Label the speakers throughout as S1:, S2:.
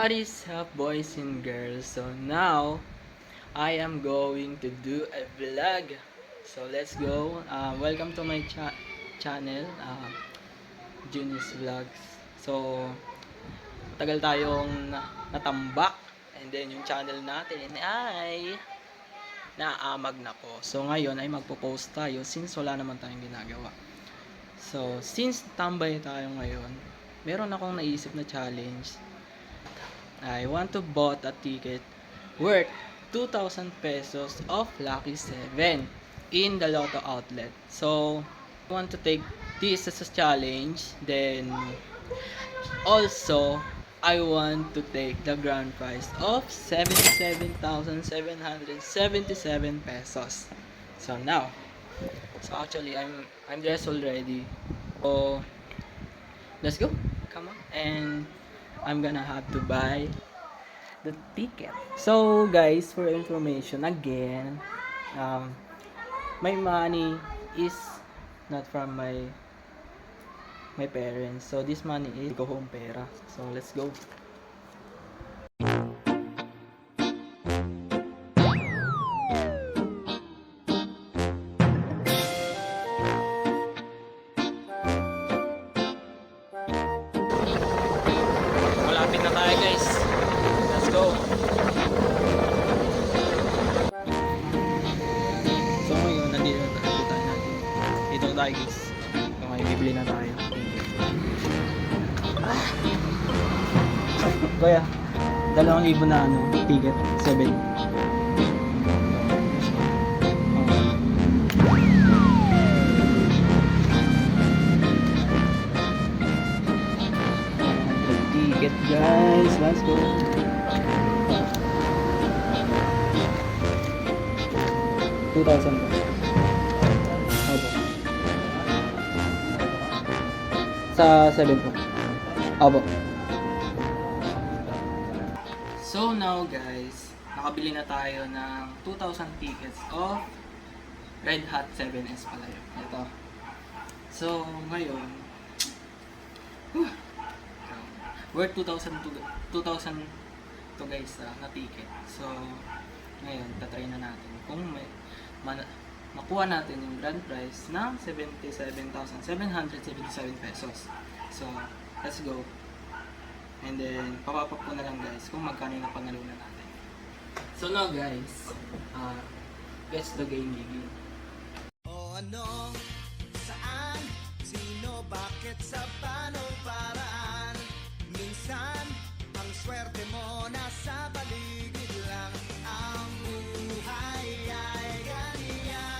S1: What is up boys and girls? So now, I am going to do a vlog. So let's go. Uh, welcome to my cha- channel, uh, Junius Vlogs. So, tagal tayong na- natambak. And then yung channel natin ay naamag na po. So ngayon ay magpo-post tayo since wala naman tayong ginagawa. So, since tambay tayo ngayon, meron akong naisip na challenge I want to bought a ticket worth 2,000 pesos of Lucky 7 in the Lotto outlet. So, I want to take this as a challenge. Then, also, I want to take the grand prize of 77,777 pesos. So now, so actually I'm I'm dressed already. So let's go. Come on. And I'm gonna have to buy the ticket. So guys, for information again, um, my money is not from my my parents. So this money is go home pera. So let's go. malapit na tayo guys. Let's go. So ngayon nandito na tayo tayo. Dito na tayo guys. So ngayon bibili na tayo. Ah. kaya dalawang libo na ano ticket 7 market guys. Let's go. Two thousand. Sa 7 po. Opo. So now guys, nakabili na tayo ng 2,000 tickets of Red Hot 7S pala yun. Ito. So, ngayon, whew, worth 2,000 to 2,000 to guys ah, na ticket. So, ngayon, tatry na natin kung may man, makuha natin yung grand prize na 77,777 pesos. So, let's go. And then, papapap ko na lang guys kung magkano yung panalunan natin. So now guys, uh, let's the game begin.
S2: O ano,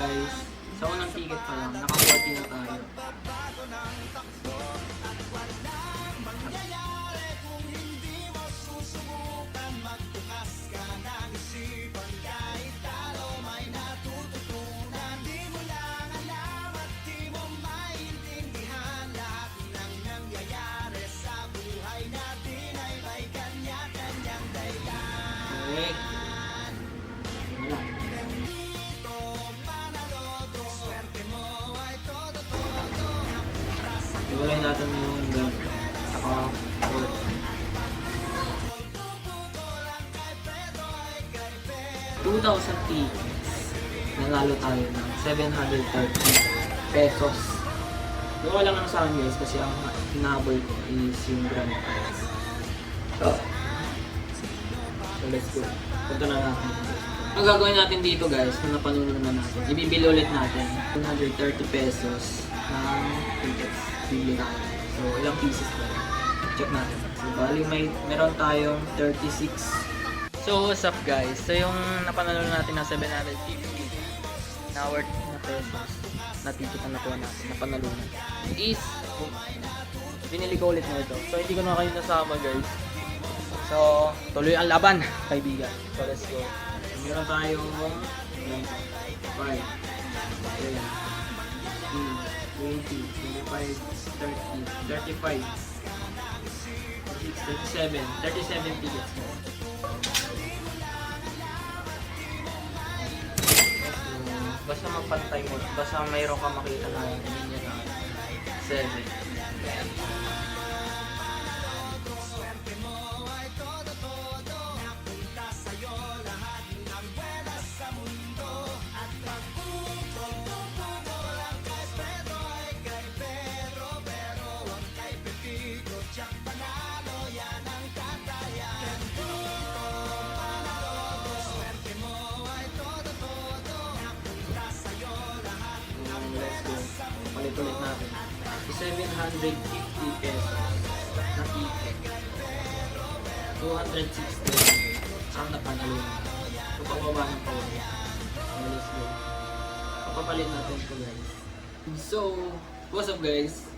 S1: Guys, sa unang ticket pa lang, naka 40 na tayo.
S2: Bago
S1: daw 2,000 tickets, nanalo tayo ng 730 pesos. Yung lang lang sa akin guys kasi ang hinabol ko is yung grand prize. So, so let's go. Punta na natin. Ang gagawin natin dito guys, kung napanunod naman natin, ibibili ulit natin 130 pesos ng tickets. Bibili natin. So, ilang pieces na Check natin. So, bali may, meron tayong 36 So, what's up guys? So, yung napanalunan natin na 750 na worth na pesos na ticket na nakuha natin, napanalunan is binili ko ulit na ito. So, hindi ko na kayo nasama guys. So, tuloy ang laban, kaibigan. So, let's go. Meron tayong 5, 10, 20, 25, 30, 35, 36, 37, 37 tickets Basta magpantay mo, basta mayroon ka makita na linya na 7. 750 pesos na ticket. 260 ang napanalo na. So, pababa ng power. Let's go. Papapalit natin ito guys. So, what's up guys?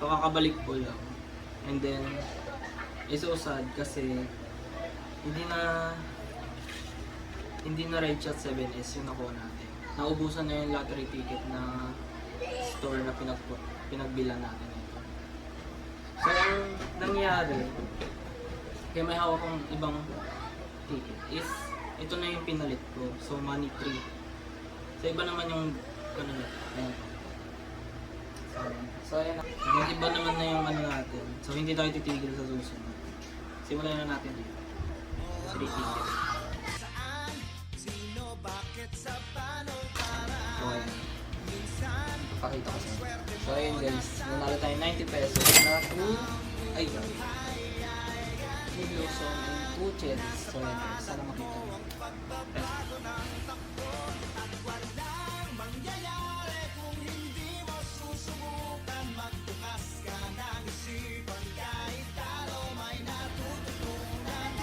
S1: So, kakabalik po lang. And then, it's so sad kasi hindi na hindi na Red Shot 7S yung nakuha natin. Naubusan na yung lottery ticket na store na pinag pinagbilan natin ito. So, ang nangyari, kaya may hawak kong ibang ticket is ito na yung pinalit ko. So, money 3. Sa iba naman yung ano na, ayan. So, so ayan. Yung iba naman na yung ano natin. So, hindi tayo titigil sa susunod. Simulan na natin dito. 3 tickets.
S2: Saan? Sino? Bakit? Sa
S1: Pakita ko sa inyo. So, ayun guys. Nanalo tayo 90 pesos na 2... Ay, grabe. 2 Lawson and 2 cherries. So, ayan guys. Sana makita
S2: mo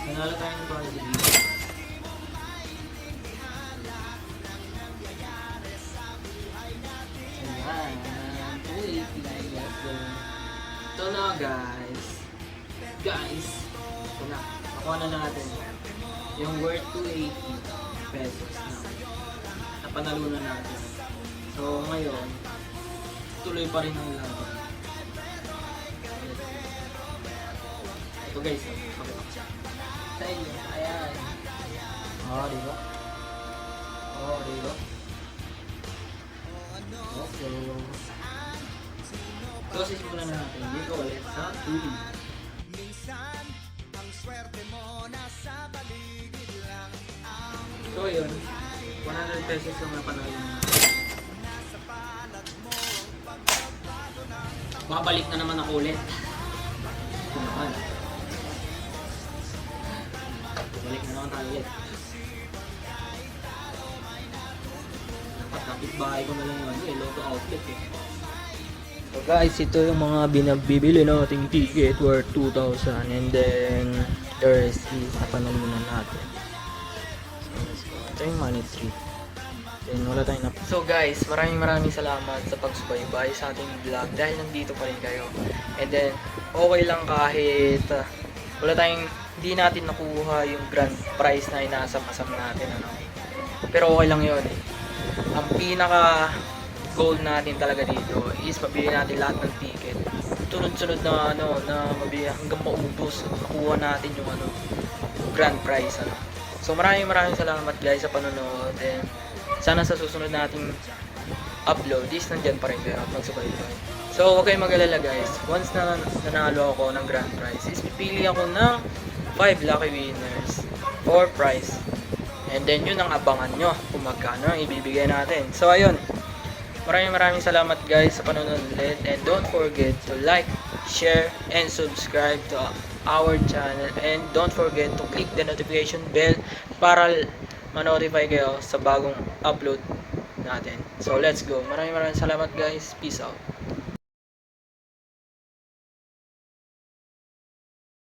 S1: Nanalo tayo ng Barley. Guys. Guys. Ito na. Nakuha na natin. Yung worth 280 pesos na. Napanalo na natin. So ngayon, tuloy pa rin ang laban. Ito guys, oh. ko siya. Sa inyo, ayan. Oh, di? Oh, di? Okay. So, sisimulan na natin dito ulit sa tuli.
S2: Minsan ang swerte mo nasa paligid lang ang
S1: So, yun. 100 pesos yung napanalo natin. Babalik na naman ako ulit. Ito. Babalik na naman tayo ulit. Dapat kapit-bahay ko na lang ano eh, logo outlet eh. So guys, ito yung mga binabibili nating ticket worth 2,000 and then the rest is napanalunan natin. So let's go. Ito yung money tree. Then wala tayong nap- So guys, maraming maraming salamat sa pagsubaybay sa ating vlog dahil nandito pa rin kayo. And then, okay lang kahit uh, wala tayong, hindi natin nakuha yung grand prize na inaasam-asam natin. Ano. Pero okay lang yun. Ang pinaka goal natin talaga dito is mabili natin lahat ng ticket. Sunod-sunod na ano, na mabili hanggang maubos at makuha natin yung ano, grand prize. Ano. So maraming maraming salamat guys sa panonood and sana sa susunod nating upload is nandyan pa rin kayo at magsubaybay. So huwag kayong mag-alala guys. Once na nanalo ako ng grand prize is pipili ako ng 5 lucky winners or prize. And then yun ang abangan nyo kung magkano ang ibibigay natin. So ayun, maraming maraming salamat guys sa panonood ulit. And don't forget to like, share, and subscribe to our channel. And don't forget to click the notification bell para ma-notify kayo sa bagong upload natin. So let's go. Maraming maraming salamat guys. Peace out.